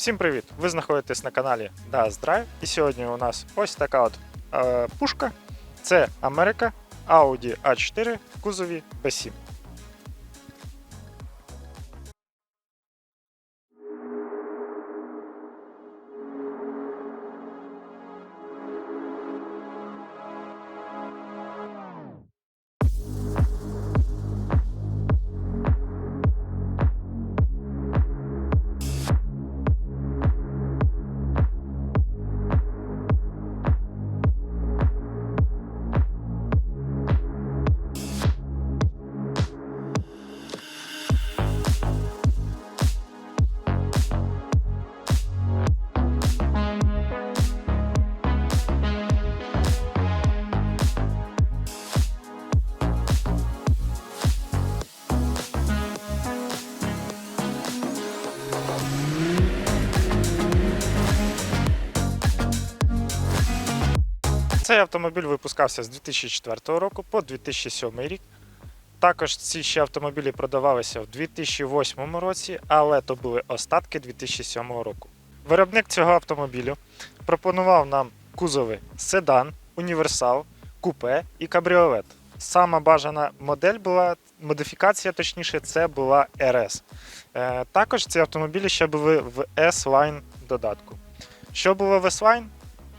Всім привіт! Ви знаходитесь на каналі Das Drive і сьогодні у нас ось така от е, пушка. Це Америка Audi A4 в кузові B7. Цей автомобіль випускався з 2004 року по 2007 рік. Також ці ще автомобілі продавалися в 2008 році, але то були остатки 2007 року. Виробник цього автомобілю пропонував нам кузови седан, універсал, купе і кабріолет. Сама бажана модель була, модифікація точніше, це була RS. Е, також ці автомобілі ще були в S-Line додатку. Що було в S-Line,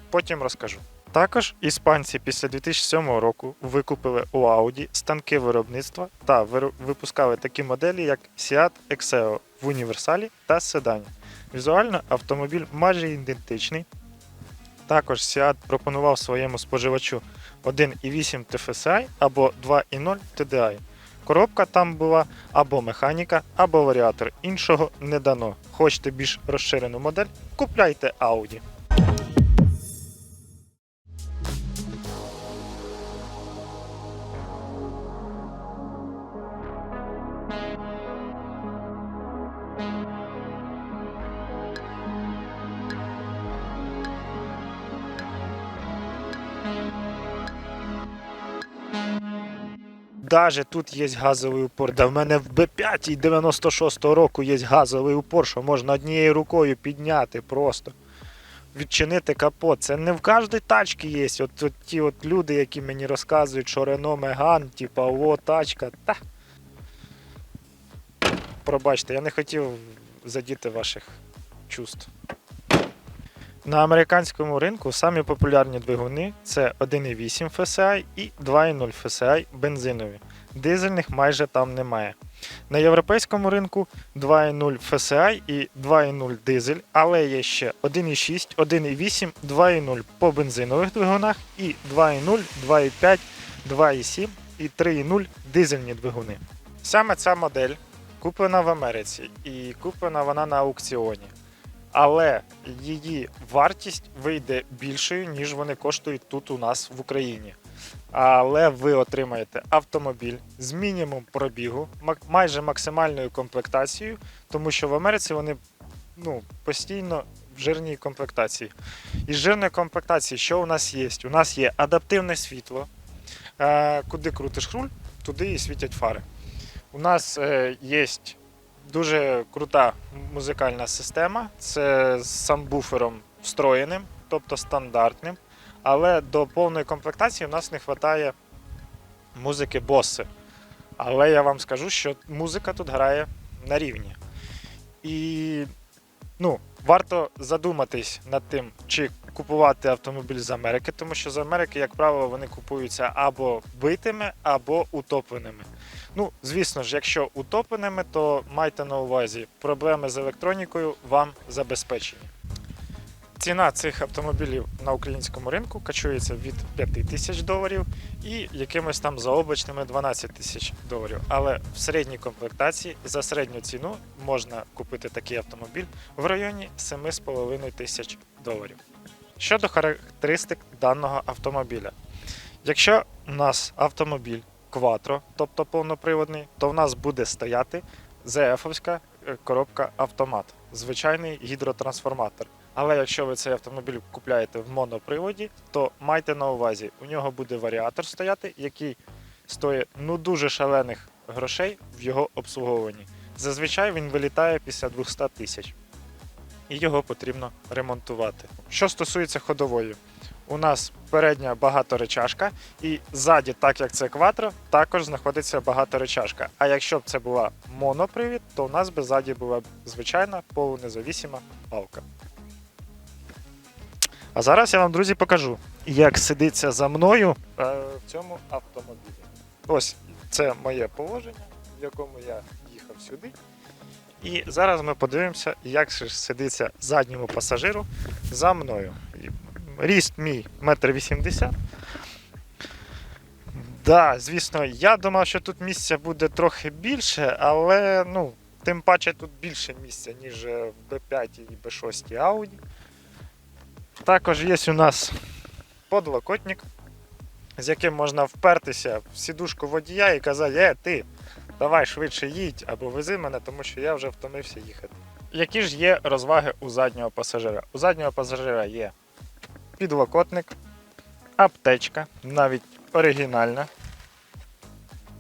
потім розкажу. Також іспанці після 2007 року викупили у Audi станки виробництва та випускали такі моделі, як Seat Exeo в універсалі та седані. Візуально автомобіль майже ідентичний. Також Seat пропонував своєму споживачу 1,8 TFSI або 2,0 TDI. Коробка там була або механіка, або варіатор. Іншого не дано. Хочете більш розширену модель? Купляйте Audi. Даже тут є газовий упор. Да в мене в Б5 96-го року є газовий упор, що можна однією рукою підняти просто. Відчинити капот. Це не в кожній тачці є. От, от ті от люди, які мені розказують, що Рено Меган, типа, о, тачка. Та. Пробачте, я не хотів задіти ваших чувств. На американському ринку самі популярні двигуни це 1,8 FSI і 2,0 FSI бензинові. Дизельних майже там немає. На європейському ринку 2,0 FSI і 2,0 дизель, але є ще 1,6, 1,8, 2,0 по бензинових двигунах і 2,0, 2,5, 2,7 і 3,0 дизельні двигуни. Саме ця модель куплена в Америці і куплена вона на аукціоні але її вартість вийде більшою, ніж вони коштують тут у нас в Україні. Але ви отримаєте автомобіль з мінімум пробігу, майже максимальною комплектацією, тому що в Америці вони ну, постійно в жирній комплектації. Із жирної комплектації, що у нас є? У нас є адаптивне світло. Е, Куди крутиш руль, туди і світять фари. У нас е, є дуже крута музикальна система. Це з самбуфером встроєним, тобто стандартним. Але до повної комплектації в нас не вистачає музики боси. Але я вам скажу, що музика тут грає на рівні. І ну, варто задуматись над тим, чи купувати автомобіль з Америки, тому що з Америки, як правило, вони купуються або битими, або утопленими. Ну, звісно ж, якщо утопленими, то майте на увазі, проблеми з електронікою вам забезпечені. Ціна цих автомобілів на українському ринку качується від 5 тисяч доларів і якимось там заоблачними 12 тисяч доларів. Але в середній комплектації за середню ціну можна купити такий автомобіль в районі 7,5 тисяч доларів. Щодо характеристик даного автомобіля. Якщо у нас автомобіль Quattro, тобто повноприводний, то в нас буде стояти ZF-овська е, коробка автомат, звичайний гідротрансформатор. Але якщо ви цей автомобіль купляєте в моноприводі, то майте на увазі, у нього буде варіатор стояти, який стоїть ну дуже шалених грошей в його обслуговуванні. Зазвичай він вилітає після 200 тисяч. І його потрібно ремонтувати. Що стосується ходової, у нас передня багаторечашка, і ззаді, так як це кватро, також знаходиться багаторечашка. А якщо б це була монопривід, то у нас би ззаді була б звичайна полунезавісима палка. А зараз я вам, друзі, покажу, як сидиться за мною е, в цьому автомобілі. Ось це моє положення, в якому я їхав сюди. І зараз ми подивимося, як ж сидиться задньому пасажиру за мною. Ріст мій 1,80 м. Да, звісно, я думав, що тут місця буде трохи більше, але ну, тим паче тут більше місця, ніж в B5 і B6 Audi. Також є у нас подлокотник, з яким можна впертися в сідушку водія і казати, е, ти, давай швидше їдь або вези мене, тому що я вже втомився їхати. Які ж є розваги у заднього пасажира? У заднього пасажира є підлокотник, аптечка, навіть оригінальна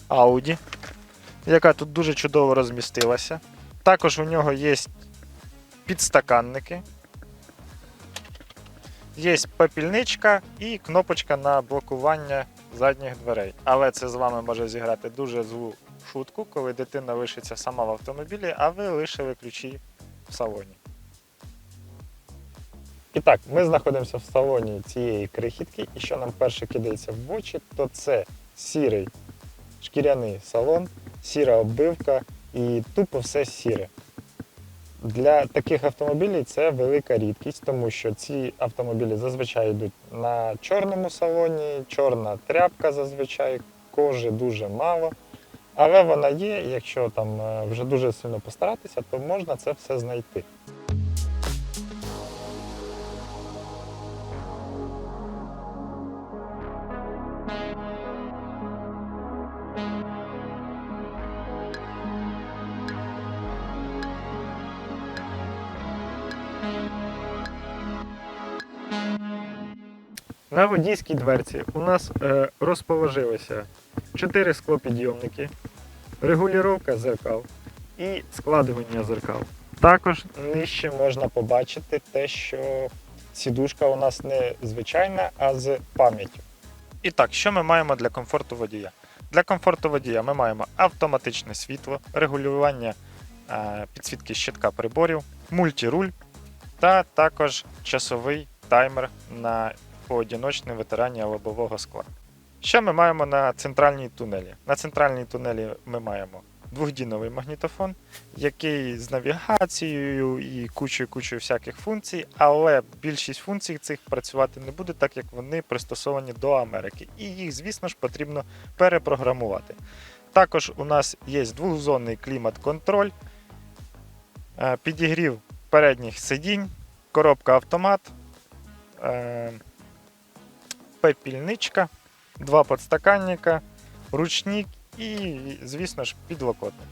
Audi, яка тут дуже чудово розмістилася. Також у нього є підстаканники, є попільничка і кнопочка на блокування задніх дверей. Але це з вами може зіграти дуже злу шутку, коли дитина лишиться сама в автомобілі, а ви лишили ключі в салоні. І так, ми знаходимося в салоні цієї крихітки, і що нам перше кидається в очі, то це сірий шкіряний салон, сіра оббивка і тупо все сіре. Для таких автомобілів це велика рідкість, тому що ці автомобілі зазвичай йдуть на чорному салоні, чорна тряпка зазвичай, кожи дуже мало. Але вона є, якщо там е, вже дуже сильно постаратися, то можна це все знайти. На водійській дверці у нас е, розположилися 4 склопідйомники, регулювання зеркал і складування зеркал. Також нижче можна побачити те, що сідушка у нас не звичайна, а з пам'яттю. І так, що ми маємо для комфорту водія? Для комфорту водія ми маємо автоматичне світло, регулювання е, підсвітки щитка приборів, мультіруль та також часовий таймер на поодіночне витирання лобового скла. Що ми маємо на центральній тунелі? На центральній тунелі ми маємо двохдіновий магнітофон, який з навігацією і кучою кучою всяких функцій, але більшість функцій цих працювати не буде, так як вони пристосовані до Америки. І їх, звісно ж, потрібно перепрограмувати. Також у нас є двохзонний клімат-контроль, е, підігрів передніх сидінь, коробка автомат. е, пепільничка, два подстаканника, ручник і, звісно ж, підлокотник.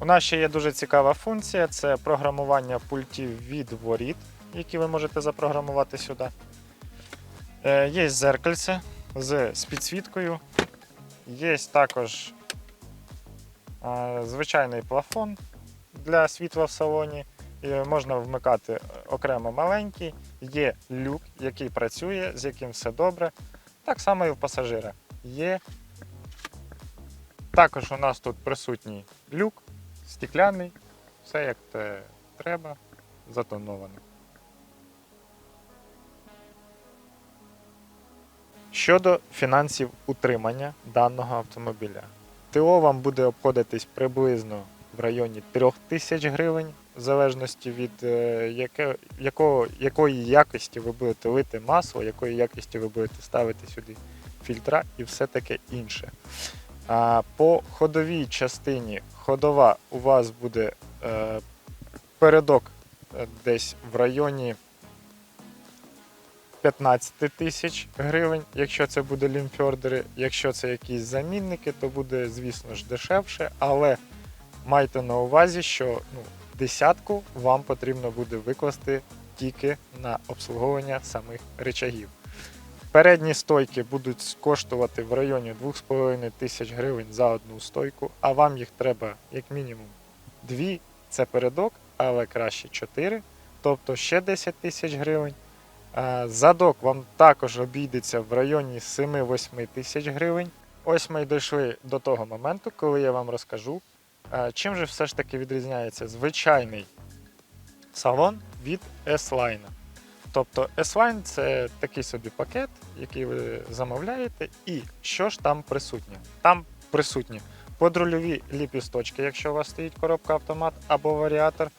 У нас ще є дуже цікава функція це програмування пультів від воріт, які ви можете запрограмувати сюди. Е, Є зеркальце з, підсвіткою. Є також е, звичайний плафон для світла в салоні. І можна вмикати окремо маленький, є люк, який працює, з яким все добре. Так само і в пасажира є. Також у нас тут присутній люк, стекляний, все як те треба, затоновано. Щодо фінансів утримання даного автомобіля. ТО вам буде обходитись приблизно в районі 3000 гривень, в залежності від е, яке, якого, якої якості ви будете лити масло, якої якості ви будете ставити сюди фільтра і все таке інше. А по ходовій частині ходова у вас буде е, передок е, десь в районі 15 тисяч гривень, якщо це буде лімфьордери. Якщо це якісь замінники, то буде, звісно ж, дешевше, але майте на увазі, що ну, десятку вам потрібно буде викласти тільки на обслуговування самих речагів. Передні стойки будуть коштувати в районі 2,5 тисяч гривень за одну стойку, а вам їх треба як мінімум дві. Це передок але краще 4, тобто ще 10 тисяч гривень. Задок вам також обійдеться в районі 7-8 тисяч гривень. Ось ми й дійшли до того моменту, коли я вам розкажу, чим же все ж таки відрізняється звичайний салон від S-Line. Тобто S-Line це такий собі пакет, який ви замовляєте, і що ж там присутнє? Там присутні подрульові ліпісточки, якщо у вас стоїть коробка автомат або варіатор.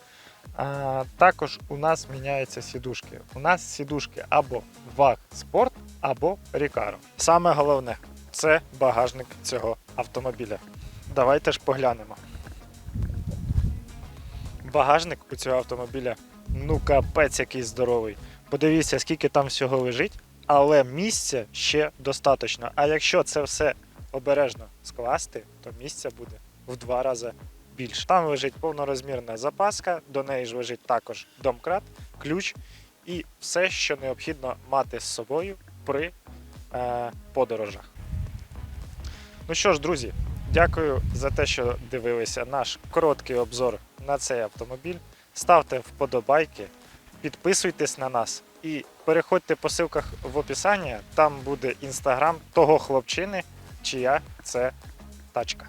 А, також у нас міняються сідушки. У нас сідушки або VAG Sport, або Recaro. Саме головне це багажник цього автомобіля. Давайте ж поглянемо. Багажник у цього автомобіля ну капець який здоровий. Подивіться, скільки там всього лежить, але місця ще достатньо. А якщо це все обережно скласти, то місця буде в два рази більше. Там лежить повнорозмірна запаска, до неї ж лежить також домкрат, ключ і все, що необхідно мати з собою при е, подорожах. Ну що ж, друзі, дякую за те, що дивилися наш короткий обзор на цей автомобіль. Ставте вподобайки, підписуйтесь на нас і переходьте по ссылках в описання. Там буде інстаграм того хлопчини, чия це тачка.